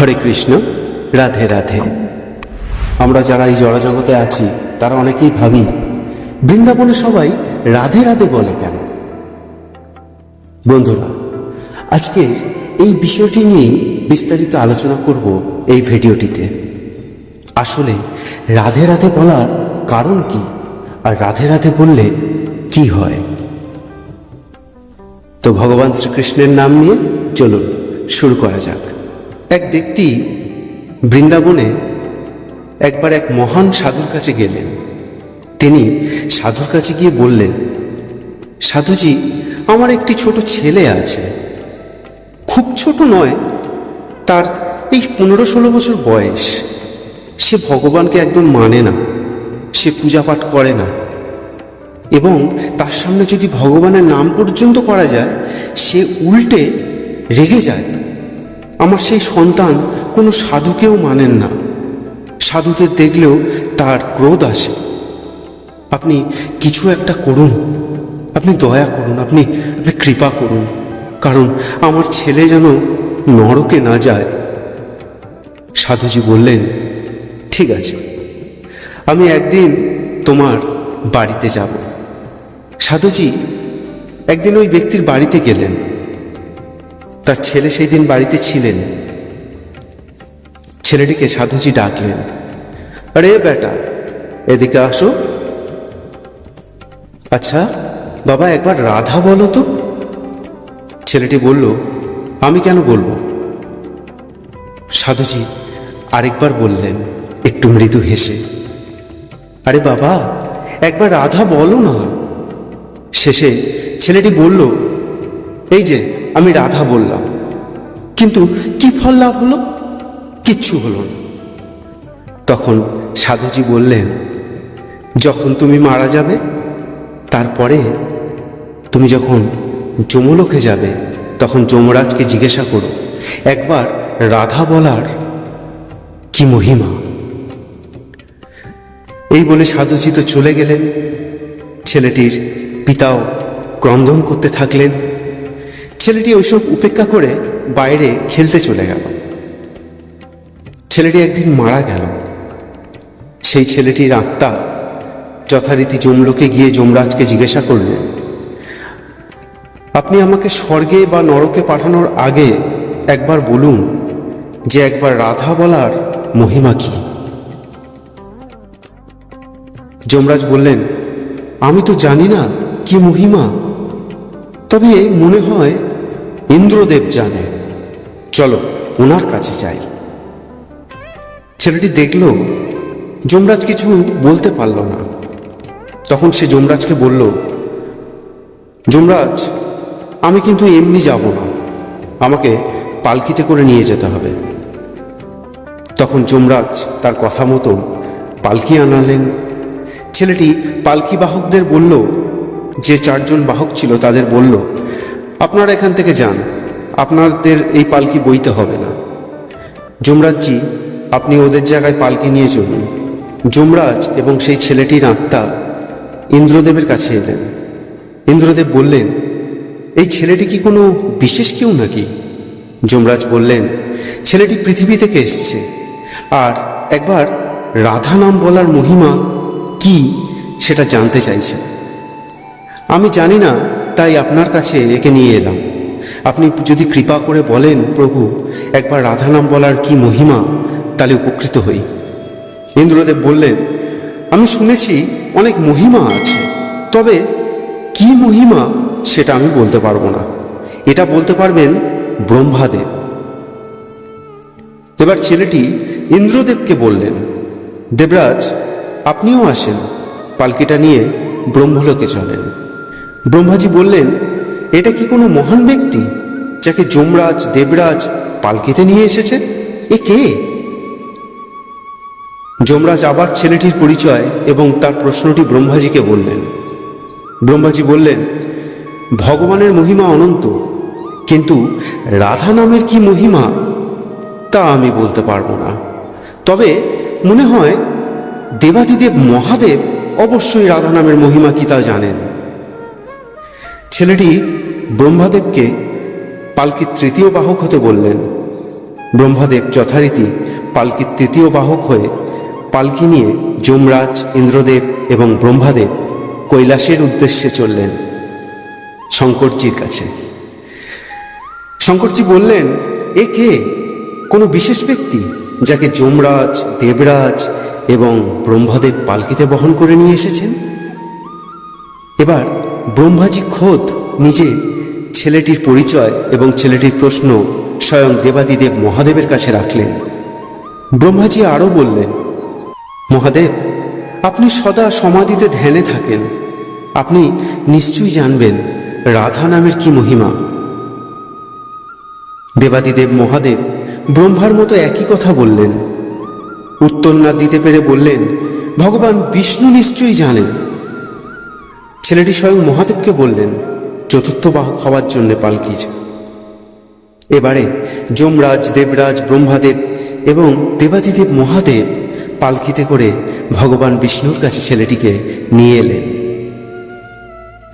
হরে কৃষ্ণ, রাধে রাধে। আমরা যারা এই জড়জগতে আছি, তারা অনেকেই ভাবি, বৃন্দাবনে সবাই রাধে রাধে বলে কেন? বন্ধুরা, আজকে এই বিষয়টি নিয়ে বিস্তারিত আলোচনা করব এই ভিডিওটিতে। আসলে রাধে রাধে বলার কারণ কি? আর রাধে রাধে বললে কি হয়? তো ভগবান শ্রীকৃষ্ণের নাম নিয়ে চলুন শুরু করা যাক। এক ব্যক্তি বৃন্দাবনে একবার এক মহান সাধুর কাছে গেলেন। তিনি সাধুর কাছে গিয়ে বললেন, সাধুজি, আমার একটি ছোট ছেলে আছে। খুব ছোট নয়, তার এই পনেরো ষোলো বছর বয়স। সে ভগবানকে একদম মানে না, সে পূজা পাঠ করে না। এবং তার সামনে যদি ভগবানের নাম পর্যন্ত করা যায়, সে উল্টে রেগে যায়। আমার সেই সন্তান কোনো সাধুকেও মানেন না। সাধুদের দেখলেও তার ক্রোধ আসে। আপনি কিছু একটা করুন। আপনি দয়া করুন, আপনি আপনি কৃপা করুন। কারণ আমার ছেলে যেন নরকে না যায়। সাধুজি বললেন, ঠিক আছে, আমি একদিন তোমার বাড়িতে যাব। সাধুজি একদিন ওই ব্যক্তির বাড়িতে গেলেন। তার ছেলে সেই দিন বাড়িতে ছিলেন। ছেলেটিকে সাধুজি ডাকলেন, আরে বেটা, এদিকে আসো। আচ্ছা বাবা, একবার রাধা বলো তো। ছেলেটি বলল, আমি কেন বলব? সাধুজি আরেকবার বললেন, একটু মৃদু হেসে, আরে বাবা, একবার রাধা বলো না। শেষে ছেলেটি বলল, এই যে আমি রাধা বললাম। কিন্তু কি ফল লাভ হলো? কিচ্ছু হলো না। তখন সাধুজি বললেন, যখন তুমি মারা যাবে, তারপরে তুমি যখন যমলোকে যাবে, তখন যমরাজকে জিজ্ঞাসা করো, একবার রাধা বলার কি মহিমা? এই বলে সাধুজি তো চলে গেলেন। ছেলেটির পিতাও ক্রন্দন করতে থাকলেন। ছেলেটি ওইসব উপেক্ষা করে বাইরে খেলতে চলে গেল। ছেলেটি একদিন মারা গেল। সেই ছেলেটির আত্মা যথারীতি যমলোকে গিয়ে যমরাজকে জিজ্ঞাসা করলেন আপনি আমাকে স্বর্গে বা নরকে পাঠানোর আগে একবার বলুন যে একবার রাধা বলার মহিমা কি? যমরাজ বললেন, আমি তো জানি না কি মহিমা, তবে মনে হয় ইন্দ্রদেব জানে। চলো ওনার কাছে যাই। ছেলেটি দেখল, যমরাজ কিছু বলতে পারল না। তখন সে যমরাজকে বলল, যমরাজ, আমি কিন্তু এমনি যাব না। আমাকে পালকিতে করে নিয়ে যেতে হবে। তখন যমরাজ তার কথা মতো পালকি আনালেন। ছেলেটি পালকি বাহকদের বলল, যে চারজন বাহক ছিল তাদের বলল আপনারা এখান থেকে যান। আপনাদের এই পালকি বইতে হবে না। যমরাজজি, আপনি ওদের জায়গায় পালকি নিয়ে চলুন। যমরাজ এবং সেই ছেলেটির আত্মা ইন্দ্রদেবের কাছে এলেন। ইন্দ্রদেব বললেন, এই ছেলেটি কি কোনো বিশেষ কেউ নাকি? যমরাজ বললেন, ছেলেটি পৃথিবী থেকে এসছে। আর একবার রাধা নাম বলার মহিমা কি সেটা জানতে চাইছে। আমি জানি না তাই আপনার কাছে একে নিয়ে এলাম। আপনি যদি কৃপা করে বলেন, প্রভু, একবার রাধা নাম বলার কি মহিমা, তাহলে উপকৃত হই। ইন্দ্রদেব বললেন, আমি শুনেছি অনেক মহিমা আছে, তবে কি মহিমা সেটা আমি বলতে পারব না। এটা বলতে পারবেন ব্রহ্মাদেব। এবার ছেলেটি ইন্দ্রদেবকে বললেন, দেবরাজ, আপনিও আসেন। পালকিটা নিয়ে ব্রহ্মলোকে চলেন। ব্রহ্মাজি বললেন, এটা কি কোনো মহান ব্যক্তি যাকে যমরাজ, দেবরাজ পালকিতে নিয়ে এসেছে? এ কে? যমরাজ আবার ছেলেটির পরিচয় এবং তার প্রশ্নটি ব্রহ্মাজিকে বললেন। ব্রহ্মাজি বললেন, ভগবানের মহিমা অনন্ত, কিন্তু রাধা নামের কি মহিমা তা আমি বলতে পারব না। তবে মনে হয় দেবাদিদেব মহাদেব অবশ্যই রাধা নামের মহিমা কি তা জানেন। ছেলেটি ব্রহ্মাদেবকে পালকির তৃতীয় বাহক হতে বললেন। ব্রহ্মদেব যথারীতি পালকির তৃতীয় বাহক হয়ে পালকি নিয়ে যমরাজ, ইন্দ্রদেব এবং ব্রহ্মাদেব কৈলাসের উদ্দেশ্যে চললেন শঙ্করজির কাছে। শঙ্করজি বললেন, এ কে? কোনো বিশেষ ব্যক্তি যাকে যমরাজ, দেবরাজ এবং ব্রহ্মদেব পালকিতে বহন করে নিয়ে এসেছেন? এবার ব্রহ্মাজি খোদ নিজে ছেলেটির পরিচয় এবং ছেলেটির প্রশ্ন স্বয়ং দেবাদিদেব মহাদেবের কাছে রাখলেন। ব্রহ্মাজি আরও বললেন, মহাদেব, আপনি সদা সমাধিতে ধ্যানে থাকেন। আপনি নিশ্চয়ই জানবেন রাধা নামের কি মহিমা। দেবাদিদেব মহাদেব ব্রহ্মার মতো একই কথা বললেন। উত্তর না দিতে পেরে বললেন, ভগবান বিষ্ণু নিশ্চয়ই জানেন। ছেলেটি স্বয়ং মহাদেবকে বললেন, চতুর্থ বাহক হওয়ার জন্য পালকির। এবারে যমরাজ, দেবরাজ, ব্রহ্মাদেব এবং দেবাদিদেব মহাদেব পালকিতে করে ভগবান বিষ্ণুর কাছে ছেলেটিকে নিয়ে এলেন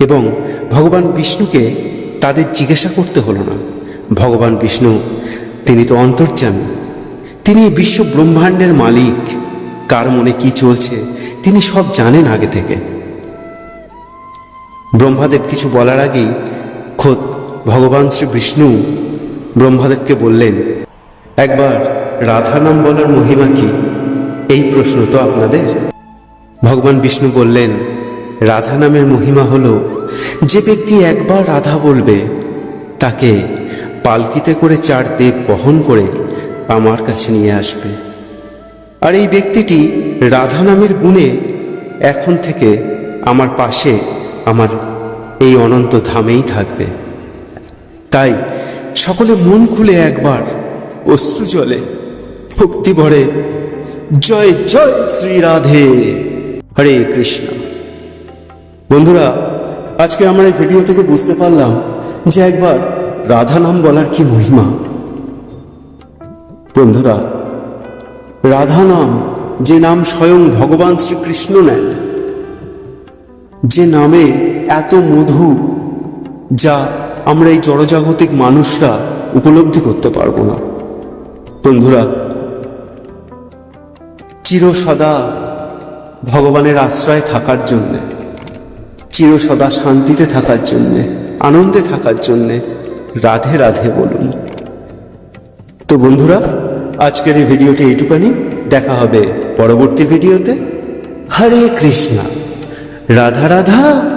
এবং ভগবান বিষ্ণুকে তাদের জিজ্ঞাসা করতে হলো না। ভগবান বিষ্ণু, তিনি তো অন্তর্যান তিনি বিশ্ব ব্রহ্মাণ্ডের মালিক, কার মনে কি চলছে তিনি সব জানেন আগে থেকে। ব্রহ্মাদেব কিছু বলার আগেই খোদ ভগবান শ্রী বিষ্ণু ব্রহ্মাদেবকে বললেন, একবার রাধা নাম বলার মহিমা কি? এই প্রশ্ন তো আপনাদের? ভগবান বিষ্ণু বললেন, রাধা নামের মহিমা হল, যে ব্যক্তি একবার রাধা বলবে, তাকে পালকিতে করে চার দেব বহন করে আমার কাছে নিয়ে আসবে। আর এই ব্যক্তিটি রাধা নামের গুণে এখন থেকে আমার পাশে আমার এই অনন্ত ধামেই থাকবে। তাই সকলে মন খুলে একবার অশ্রু জলে, ভক্তি ভরে, জয় জয় শ্রী রাধে, হরে কৃষ্ণ। বন্ধুরা, আজকে আমরা এই ভিডিও থেকে বুঝতে পারলাম যে একবার রাধা নাম বলার কি মহিমা। বন্ধুরা, রাধা নাম যে নাম স্বয়ং ভগবান শ্রীকৃষ্ণ নেন যে নামে এত মধু যা আমরা এই জড়জাগতিক মানুষরা উপলব্ধি করতে পারব না। বন্ধুরা চির সদা ভগবানের আশ্রয় থাকার জন্যে চির সদা শান্তিতে থাকার জন্যে, আনন্দে থাকার জন্যে রাধে রাধে বলুন। তো বন্ধুরা, আজকের এই ভিডিওটি এইটুকানি। দেখা হবে পরবর্তী ভিডিওতে। হরে কৃষ্ণা। রাধা রাধা।